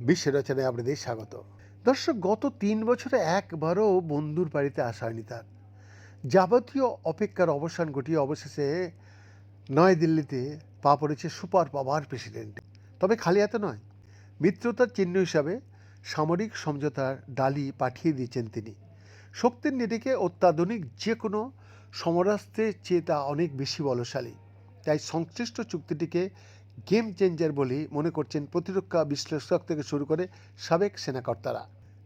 বিশ্ব রচনায় আপনাদের স্বাগত। দর্শক, গত তিন বছরে একবারও বন্ধুর বাড়িতে আসা হয়নি তার। যাবতীয় অপেক্ষার অবসান ঘটিয়ে অবশেষে নয়াদিল্লিতে পা পড়েছে সুপার পাওয়ার প্রেসিডেন্ট। তবে খালি হাতে নয়, মিত্রতার চিহ্ন হিসাবে সামরিক সমঝোতার ডালি পাঠিয়ে দিয়েছেন তিনি। শক্তির নিরিখে অত্যাধুনিক যে কোনো সমরাস্ত্রের চেয়ে তা অনেক বেশি বলশালী। তাই সংশ্লিষ্ট চুক্তিটিকে গেম চেঞ্জার বলে মনে করছেন প্রতিরক্ষা বিশ্লেষক থেকে শুরু করে সাবেক সেনাকর্তারা।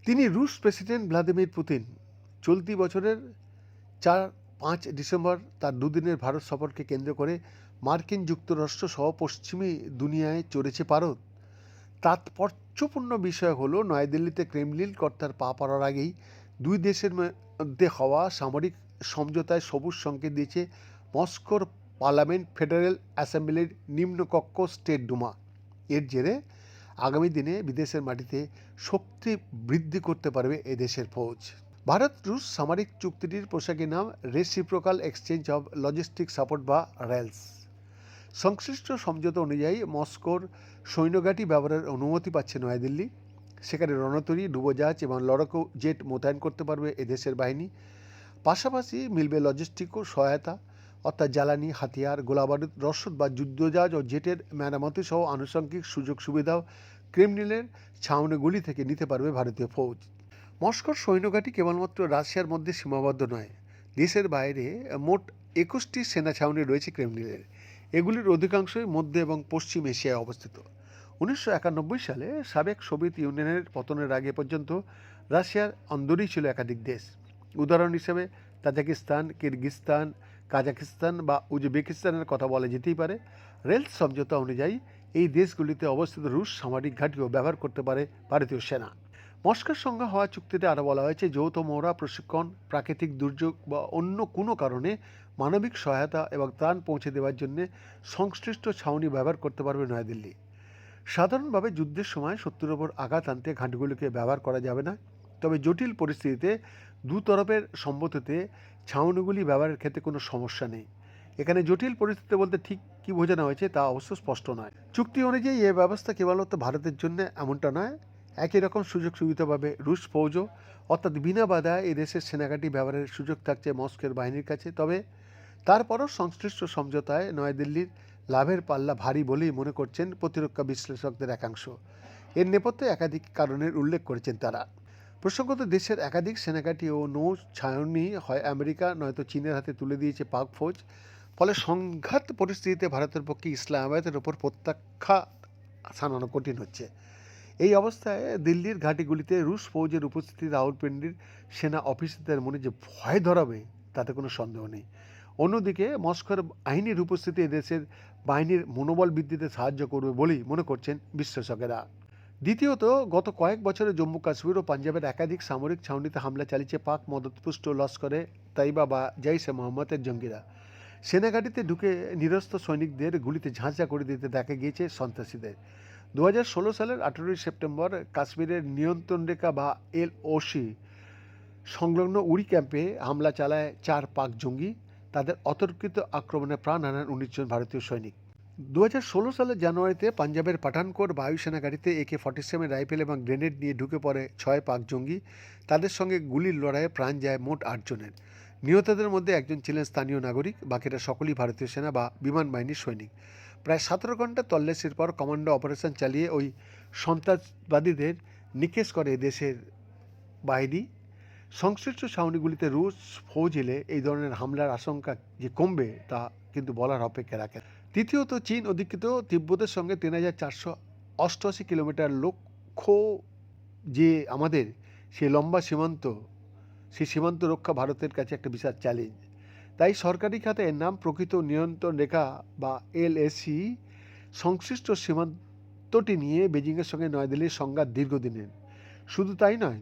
তিনি রুশ প্রেসিডেন্ট ভ্লাদিমির পুতিন। চলতি বছরের চার পাঁচ ডিসেম্বর তার দুদিনের ভারত সফরকে কেন্দ্র করে মার্কিন যুক্তরাষ্ট্র সহ পশ্চিমী দুনিয়ায় চড়েছে পারদ তাৎপর্যপূর্ণ বিষয় হলো, নয়াদিল্লিতে ক্রেমলিন কর্তার পা পড়ার আগেই দুই দেশের মধ্যে হওয়া সামরিক সমঝোতায় সবুজ সংকেত দিয়েছে মস্কোর পার্লামেন্ট, ফেডারেল অ্যাসেম্বলির নিম্নকক্ষ স্টেট ডুমা। এর জেরে আগামী দিনে বিদেশের মাটিতে শক্তি বৃদ্ধি করতে পারবে এদেশের ফৌজ। ভারত, রুশ সামরিক চুক্তিটির পোশাকের নাম reciprocal exchange of logistic support বা রেলস সংশ্লিষ্ট সমঝোতা অনুযায়ী মস্কোর সৈন্যঘাঁটি ব্যবহারের অনুমতি পাচ্ছে নয়াদিল্লি। সেখানে রণতরী, ডুবোজাহাজ এবং লড়াকু জেট মোতায়েন করতে পারবে এদেশের বাহিনী। পাশাপাশি মিলবে লজিস্টিকও সহায়তা। অর্থাৎ জ্বালানি, হাতিয়ার, গোলাবারুদ, রসদ বা যুদ্ধজাহাজ ও জেটের মেরামতি সহ আনুষঙ্গিক সুযোগ সুবিধাও ক্রেমলিনের ছাউনিগুলি থেকে নিতে পারবে ভারতীয় ফৌজ। মস্কোর সৈন্যঘাঁটি কেবলমাত্র রাশিয়ার মধ্যে সীমাবদ্ধ নয়, দেশের বাইরে মোট একুশটি সেনা ছাউনি রয়েছে ক্রেমলিনের। এগুলির অধিকাংশই মধ্য এবং পশ্চিম এশিয়ায় অবস্থিত। উনিশশো একানব্বই সালে সাবেক সোভিয়েত ইউনিয়নের পতনের আগে পর্যন্ত রাশিয়ার অন্দরেই ছিল একাধিক দেশ। উদাহরণ হিসেবে তাজাকিস্তান, কিরগিস্তান কাজাকিস্তান বা উজবেকিস্তানের কথা বলা যেতেই পারে। রেল সমঝোতা অনুযায়ী এই দেশগুলিতে অবস্থিত রুশ সামরিক ঘাঁটিও ব্যবহার করতে পারে ভারতীয় সেনা। মস্কোর সঙ্গে হওয়া চুক্তিতে আরও বলা হয়েছে, যৌথ মহড়া, প্রশিক্ষণ, প্রাকৃতিক দুর্যোগ বা অন্য কোনো কারণে মানবিক সহায়তা এবং ত্রাণ পৌঁছে দেওয়ার জন্য সংশ্লিষ্ট ছাউনি ব্যবহার করতে পারবে নয়াদিল্লি। সাধারণভাবে যুদ্ধের সময় শত্রুর ওপর আঘাত আনতে ঘাঁটিগুলিকে ব্যবহার করা যাবে না। তবে জটিল পরিস্থিতিতে দু তরফের সম্মতিতে ছাউনিগুলি ব্যবহারের ক্ষেত্রে কোনো সমস্যা নেই। এখানে জটিল পরিস্থিতি বলতে ঠিক কী বোঝানো হয়েছে তা অবশ্য স্পষ্ট নয়। চুক্তি অনুযায়ী এই ব্যবস্থা কেবলমাত্র ভারতের জন্য এমনটা নয়, একই রকম সুযোগ সুবিধা পাবে রুশ ফৌজও অর্থাৎ বিনা বাধা এই দেশের সেনাঘাঁটি ব্যবহারের সুযোগ থাকছে মস্কের বাহিনীর কাছে। তবে তারপরও সংশ্লিষ্ট সমঝোতায় নয়াদিল্লির লাভের পাল্লা ভারী বলেই মনে করছেন প্রতিরক্ষা বিশ্লেষকদের একাংশ। এর নেপথ্যে একাধিক কারণের উল্লেখ করেছেন তারা। প্রসঙ্গত দেশের একাধিক সেনাঘাঁটি ও নৌ ছায়নি হয় আমেরিকা, নয়তো চীনের হাতে তুলে দিয়েছে পাক ফৌজ। ফলে সংঘাত পরিস্থিতিতে ভারতের পক্ষে ইসলামাবাদের ওপর প্রত্যাখ্যা সানানো কঠিন হচ্ছে। এই অবস্থায় দিল্লির ঘাঁটিগুলিতে রুশ ফৌজের উপস্থিতি রাউলপিন্ডির সেনা অফিসারদের মনে যে ভয় ধরাবে, তাতে কোনো সন্দেহ নেই। অন্যদিকে মস্কোর বাহিনীর উপস্থিতি এদেশের বাহিনীর মনোবল বৃদ্ধিতে সাহায্য করবে বলেই মনে করছেন বিশ্লেষকেরা। দ্বিতীয়ত, গত কয়েক বছরে জম্মু কাশ্মীর ও পাঞ্জাবের একাধিক সামরিক ছাউনিতে হামলা চালিয়েছে পাক মদতপুষ্ট লস্করে তাইবা বা জাইসে মোহাম্মদের জঙ্গিরা। সেনাঘাটিতে ঢুকে নিরস্ত সৈনিকদের গুলিতে ঝাঁঝা করে দিতে দেখা গিয়েছে সন্ত্রাসীদের। দু হাজার ষোলো সালের আঠেরোই সেপ্টেম্বর কাশ্মীরের নিয়ন্ত্রণ রেখা বা এল ওসি সংলগ্ন উড়ি ক্যাম্পে হামলা চালায় চার পাক জঙ্গি। তাদের অতর্কিত আক্রমণে প্রাণ হারান উনিশ জন ভারতীয় সৈনিক। দু হাজার ষোলো সালের জানুয়ারিতে পাঞ্জাবের পাঠানকোট বায়ুসেনা গাড়িতে একে ফর্টি সেভেন রাইফেল এবং গ্রেনেড নিয়ে ঢুকে পড়ে ছয় পাক জঙ্গি। তাদের সঙ্গে গুলির লড়াইয়ে প্রাণ যায় মোট আটজনের নিহতদের মধ্যে একজন ছিলেন স্থানীয় নাগরিক, বাকিরা সকলেই ভারতীয় সেনা বা বিমান বাহিনীর সৈনিক। প্রায় সতেরো ঘণ্টা তল্লাশির পর কমান্ডো অপারেশন চালিয়ে ওই সন্ত্রাসবাদীদের নিকেশ করে দেশের বাহিনী। সংশ্লিষ্ট ছাউনিগুলিতে রুশ ফৌজ এলে এই ধরনের হামলার আশঙ্কা যে কমবে তা কিন্তু বলার অপেক্ষা রাখে। তৃতীয়ত চীন অধিকৃত তিব্বতের সঙ্গে তিন হাজার চারশো অষ্টআশি কিলোমিটার লক্ষ্য যে আমাদের সেই লম্বা সীমান্ত সেই সীমান্ত রক্ষা ভারতের কাছে একটা বিশাল চ্যালেঞ্জ তাই সরকারি খাতে এর নাম প্রকৃত নিয়ন্ত্রণ রেখা বা এলএসি সংশ্লিষ্ট সীমান্তটি নিয়ে বেজিংয়ের সঙ্গে নয়াদিল্লির সংঘাত দীর্ঘদিনের। শুধু তাই নয়,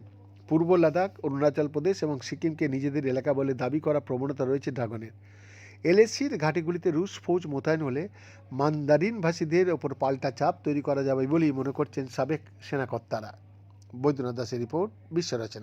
পূর্ব লাদাখ, অরুণাচল প্রদেশ এবং সিকিমকে নিজেদের এলাকা বলে দাবি করা প্রবণতা রয়েছে ড্রাগনের। এলএসির ঘাটিগুলিতে রুশ ফৌজ মোতায়েন হলে মান্দারিনভাষীদের ওপর পাল্টা চাপ তৈরি করা যাবে বলেই মনে করছেন সাবেক সেনাকর্তারা। বৈদ্যনাথ দাসের রিপোর্ট বিশ্ব রচনা